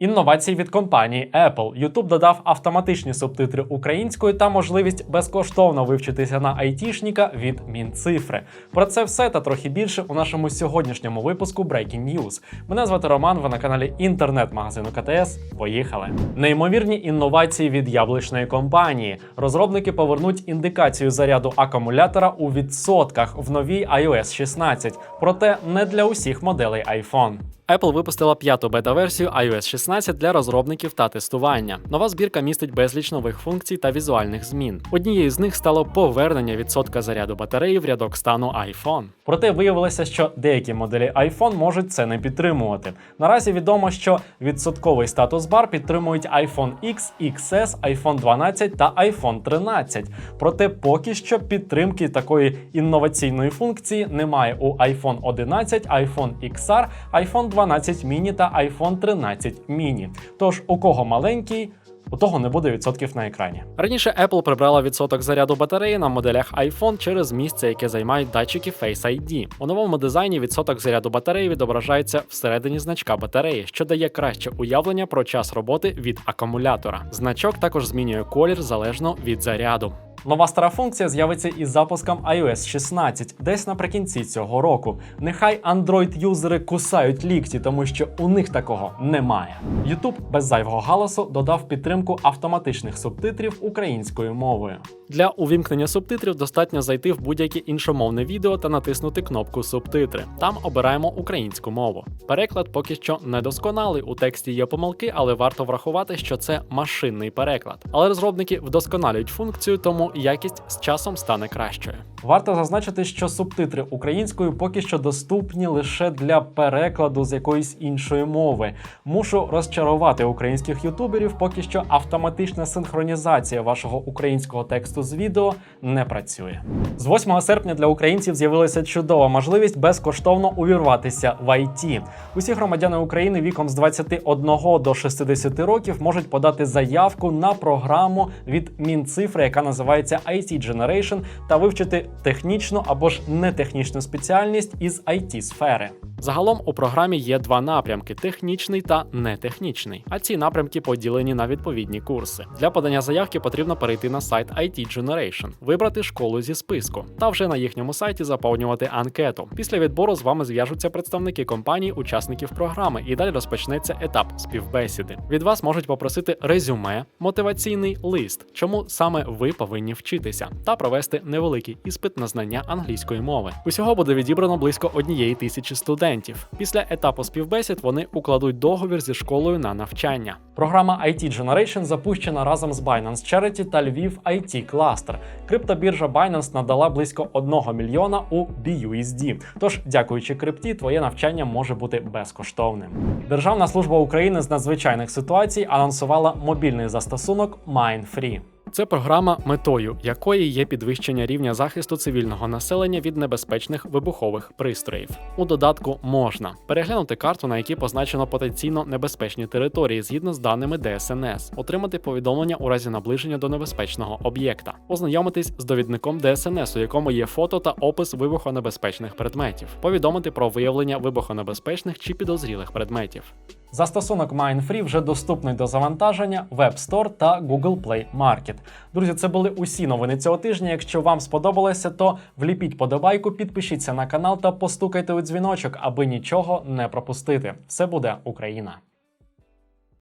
Інновації від компанії Apple. YouTube додав автоматичні субтитри українською та можливість безкоштовно вивчитися на айтішніка від Мінцифри. Про це все та трохи більше у нашому сьогоднішньому випуску Breaking News. Мене звати Роман. Ви на каналі інтернет-магазину КТС. Поїхали. Неймовірні інновації від яблучної компанії. Розробники повернуть індикацію заряду акумулятора у відсотках в новій iOS 16, проте не для усіх моделей iPhone. Apple випустила п'яту бета-версію iOS 16 для розробників та тестування. Нова збірка містить безліч нових функцій та візуальних змін. Однією з них стало повернення відсотка заряду батареї в рядок стану iPhone. Проте виявилося, що деякі моделі iPhone можуть це не підтримувати. Наразі відомо, що відсотковий статус бар підтримують iPhone X, XS, iPhone 12 та iPhone 13. Проте поки що підтримки такої інноваційної функції немає у iPhone 11, iPhone XR, iPhone 12 mini та iPhone 13 mini. Тож у кого маленький, у того не буде відсотків на екрані. Раніше Apple прибрала відсоток заряду батареї на моделях iPhone через місце, яке займають датчики Face ID. У новому дизайні відсоток заряду батареї відображається всередині значка батареї, що дає краще уявлення про час роботи від акумулятора. Значок також змінює колір залежно від заряду. Нова стара функція з'явиться із запуском iOS 16 десь наприкінці цього року. Нехай Android-юзери кусають лікті, тому що у них такого немає. YouTube без зайвого галасу додав підтримку автоматичних субтитрів українською мовою. Для увімкнення субтитрів достатньо зайти в будь-яке іншомовне відео та натиснути кнопку Субтитри. Там обираємо українську мову. Переклад поки що недосконалий. У тексті є помилки, але варто врахувати, що це машинний переклад. Але розробники вдосконалюють функцію, тому якість з часом стане кращою. Варто зазначити, що субтитри українською поки що доступні лише для перекладу з якоїсь іншої мови. Мушу розчарувати українських ютуберів, поки що автоматична синхронізація вашого українського тексту з відео не працює. З 8 серпня для українців з'явилася чудова можливість безкоштовно увірватися в IT. Усі громадяни України віком з 21 до 60 років можуть подати заявку на програму від Мінцифри, яка називається IT Generation, та вивчити технічну або ж нетехнічну спеціальність із it сфери. Загалом у програмі є два напрямки: технічний та нетехнічний. А ці напрямки поділені на відповідні курси. Для подання заявки потрібно перейти на сайт IT Generation, вибрати школу зі списку та вже на їхньому сайті заповнювати анкету. Після відбору з вами зв'яжуться представники компаній, учасників програми, і далі розпочнеться етап співбесіди. Від вас можуть попросити резюме, мотиваційний лист, чому саме ви повинні вчитися, та провести невеликий іспит на знання англійської мови. Усього буде відібрано близько однієї тисячі студентів. Після етапу співбесід вони укладуть договір зі школою на навчання. Програма IT Generation запущена разом з Binance Charity та Lviv IT Cluster. Криптобіржа Binance надала близько 1 мільйона у BUSD. Тож, дякуючи крипті, твоє навчання може бути безкоштовним. Державна служба України з надзвичайних ситуацій анонсувала мобільний застосунок MindFree. Це програма, метою якої є підвищення рівня захисту цивільного населення від небезпечних вибухових пристроїв. У додатку можна переглянути карту, на якій позначено потенційно небезпечні території згідно з даними ДСНС, отримати повідомлення у разі наближення до небезпечного об'єкта, ознайомитись з довідником ДСНС, у якому є фото та опис вибухонебезпечних предметів, повідомити про виявлення вибухонебезпечних чи підозрілих предметів. Застосунок MindFree вже доступний до завантаження в App Store та Google Play Market. Друзі, це були усі новини цього тижня. Якщо вам сподобалося, то вліпіть подобайку, підпишіться на канал та постукайте у дзвіночок, аби нічого не пропустити. Все буде Україна!